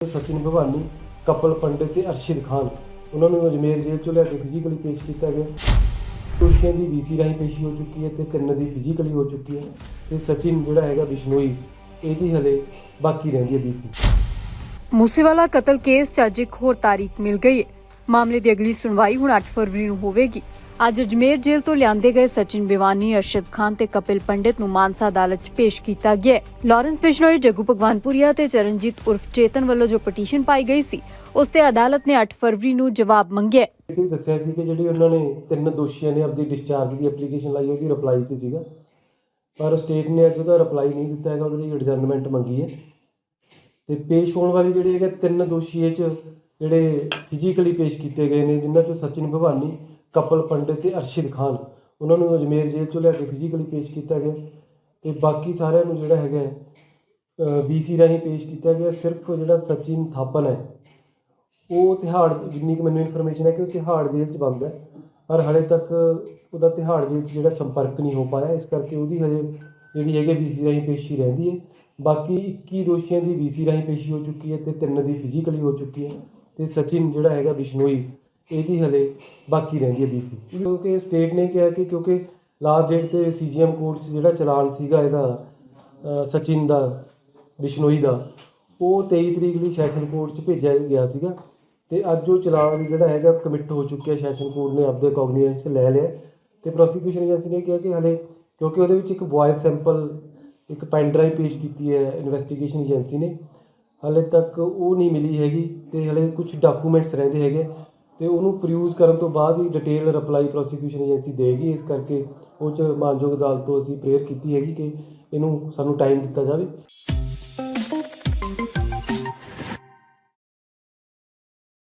Sachin Bhavani, couple ਪੰਡਿਤ ਤੇ ਅਰਸ਼ਿਦ ਖਾਨ। ਉਹਨਾਂ ਨੂੰ ਅਜਮੇਰ ਜੇਲ੍ਹ ਚੋਂ ਲੈ ਕੇ ਫਿਜ਼ੀਕਲੀ ਪੇਸ਼ ਕੀਤਾ ਗਿਆ। ਦੋਸ਼ੀਆਂ ਦੀ ਵੀਸੀ ਰਾਹੀਂ ਪੇਸ਼ੀ ਹੋ ਚੁੱਕੀ ਹੈ ਤੇ ਤਿੰਨ ਦੀ ਫਿਜ਼ੀਕਲੀ ਹੋ ਚੁੱਕੀ ਹੈ ਤੇ ਸਚਿਨ ਜਿਹੜਾ ਹੈਗਾ ਬਿਸ਼ਨੋਈ, ਇਹਦੀ ਹਲੇ ਬਾਕੀ ਰਹਿੰਦੀ ਹੈ ਵੀਸੀ ਮੂਸੇਵਾਲਾ ਕਤਲ ਕੇਸ 'ਚ ਅੱਜ ਇੱਕ ਹੋਰ ਤਾਰੀਖ ਮਿਲ ਗਈ ਹੈ। ਮਾਮਲੇ ਦੀ ਅਗਲੀ ਸੁਣਵਾਈ ਹੁਣ 8 ਫਰਵਰੀ ਨੂੰ ਹੋਵੇਗੀ। ਅੱਜ ਅਜਮੇਰ ਜੇਲ੍ਹ ਤੋਂ ਲਿਆਂਦੇ ਗਏ ਸਚਿਨ ਬਿਵਾਨੀ, ਅਰਸ਼ਦ ਖਾਨ ਤੇ ਕਪਿਲ ਪੰਡਿਤ ਨੂੰ ਮਾਨਸਾ ਅਦਾਲਤ 'ਚ ਪੇਸ਼ ਕੀਤਾ ਗਿਆ ਲਾਰੈਂਸ ਬਿਸ਼ਨੋਈ ਜੱਗੂ ਭਗਵਾਨਪੁਰੀਆ ਤੇ ਚਰਨਜੀਤ ਉਰਫ ਚੇਤਨ ਵੱਲੋਂ ਜੋ ਪਟੀਸ਼ਨ ਪਾਈ ਗਈ ਸੀ, ਉਸ ਤੇ ਅਦਾਲਤ ਨੇ 8 ਫਰਵਰੀ ਨੂੰ ਜਵਾਬ ਮੰਗਿਆ ਇਹ ਦੱਸਿਆ ਸੀ ਕਿ ਜਿਹੜੀ ਉਹਨਾਂ ਨੇ ਤਿੰਨ ਦੋਸ਼ੀਆਂ ਨੇ ਆਪਣੀ ਡਿਸਚਾਰਜ ਦੀ ਐਪਲੀਕੇਸ਼ਨ ਲਾਈ, ਉਹਦੀ ਰਿਪਲਾਈ ਤੇ ਸੀਗਾ। ਪਰ ਸਟੇਟ ਨੇ ਅੱਜ ਉਹਦਾ ਰਿਪਲਾਈ ਨਹੀਂ ਦਿੱਤਾ ਹੈਗਾ, ਉਹਦੇ ਲਈ ਮੰਗੀ ਹੈ। ਤੇ ਪੇਸ਼ ਹੋਣ ਵਾਲੇ ਜਿਹੜੇ ਹੈਗੇ ਤਿੰਨ ਦੋਸ਼ੀ 'ਚ ਜਿਹੜੇ ਫਿਜ਼ੀਕਲੀ ਪੇਸ਼ ਕੀਤੇ ਗਏ ਨੇ, ਜਿਨ੍ਹਾਂ 'ਚੋਂ ਸਚਿਨ ਭਵਾਨੀ, ਕਪਲ ਪੰਡਿਤ ਤੇ ਅਰਸ਼ਿਦ ਖਾਨ, ਉਹਨਾਂ ਨੂੰ ਅਜਮੇਰ ਜੇਲ੍ਹ ਚੋਂ ਲੈ ਕੇ ਫਿਜ਼ੀਕਲੀ ਪੇਸ਼ ਕੀਤਾ ਗਿਆ। ਤੇ ਬਾਕੀ ਸਾਰਿਆਂ ਨੂੰ ਜਿਹੜਾ ਹੈਗਾ ਬੀਸੀ ਰਾਹੀਂ ਪੇਸ਼ ਕੀਤਾ ਗਿਆ। ਸਿਰਫ ਜਿਹੜਾ ਸਚਿਨ ਥਾਪਨ ਹੈ, ਉਹ ਤਿਹਾੜ, ਜਿੰਨੀ ਕੁ ਮੈਨੂੰ ਇਨਫੋਰਮੇਸ਼ਨ ਹੈ ਕਿ ਉਹ ਤਿਹਾੜ ਜੇਲ੍ਹ 'ਚ ਬੰਦ ਹੈ। ਪਰ ਹਲੇ ਤੱਕ ਉਹਦਾ ਤਿਹਾੜ ਜੇਲ੍ਹ 'ਚ ਜਿਹੜਾ ਸੰਪਰਕ ਨਹੀਂ ਹੋ ਪਾਇਆ, ਇਸ ਕਰਕੇ ਉਹਦੀ ਹਜੇ ਜਿਹੜੀ ਹੈਗੀ ਵੀਸੀ ਰਾਹੀਂ ਪੇਸ਼ੀ ਰਹਿੰਦੀ ਹੈ। ਬਾਕੀ 21 ਦੋਸ਼ੀਆਂ ਦੀ ਵੀਸੀ ਰਾਹੀਂ ਪੇਸ਼ੀ ਹੋ ਚੁੱਕੀ ਹੈ ਤੇ ਤਿੰਨ ਦੀ ਫਿਜ਼ੀਕਲੀ ਹੋ ਚੁੱਕੀ ਹੈ। ਤੇ ਸਚਿਨ ਜਿਹੜਾ ਹੈਗਾ ਬਿਸ਼ਨੋਈ, ਇਹਦੀ ਹਲੇ ਬਾਕੀ ਰਹਿੰਦੀ ਹੈ ਵੀਸੀ ਕਿਉਂਕਿ ਸਟੇਟ ਨੇ ਕਿਹਾ ਕਿ ਕਿਉਂਕਿ ਲਾਸਟ ਡੇਟ ਤੇ ਸੀਜੀਐਮ ਕੋਰਟ 'ਚ ਜਿਹੜਾ ਚਲਾਨ ਸੀਗਾ ਇਹਦਾ ਸਚਿਨ ਦਾ, ਬਿਸ਼ਨੋਈ ਦਾ, ਉਹ 23 ਤਰੀਕ ਨੂੰ ਸੈਸ਼ਨ ਕੋਰਟ 'ਚ ਭੇਜਿਆ ਗਿਆ ਸੀਗਾ। ਤੇ ਅੱਜ ਉਹ ਚਲਾਨ ਜਿਹੜਾ ਹੈਗਾ ਕਮਿਟ ਹੋ ਚੁੱਕਿਆ ਸੈਸ਼ਨ ਕੋਰਟ ਨੇ ਆਪਦੇ ਕੋਗਨੀਜ਼ੈਂਸ 'ਚ ਲੈ ਲਿਆ। ਤੇ ਪ੍ਰੋਸੀਕਿਊਸ਼ਨ ਏਜੰਸੀ ਨੇ ਕਿਹਾ ਕਿ ਹਲੇ ਕਿਉਂਕਿ ਉਹਦੇ ਵਿੱਚ ਇੱਕ ਵੌਇਸ ਸੈਂਪਲ ਇੱਕ ਪੈਨ ਡਰਾਈਵ ਪੇਸ਼ ਕੀਤੀ ਹੈ ਇਨਵੈਸਟੀਗੇਸ਼ਨ ਏਜੰਸੀ ਨੇ। ਹਾਲੇ ਤੱਕ ਉਹ ਨਹੀਂ ਮਿਲੀ ਹੈਗੀ ਤੇ ਹਲੇ ਕੁਝ ਡਾਕੂਮੈਂਟਸ ਰਹਿੰਦੇ ਹੈਗੇ ਤੇ ਉਹਨੂੰ ਪ੍ਰਯੂਜ਼ ਕਰਨ ਤੋਂ ਬਾਅਦ ਹੀ ਡਿਟੇਲ ਰਿਪਲਾਈ ਪ੍ਰੋਸੀਕਿਊਸ਼ਨ ਏਜੰਸੀ ਦੇਗੀ। ਇਸ ਕਰਕੇ ਉਹ ਚ ਮਾਨਯੋਗ ਅਦਾਲਤ ਤੋਂ ਅਸੀਂ ਪ੍ਰੇਅਰ ਕੀਤੀ ਹੈਗੀ ਕਿ ਇਹਨੂੰ ਸਾਨੂੰ ਟਾਈਮ ਦਿੱਤਾ ਜਾਵੇ।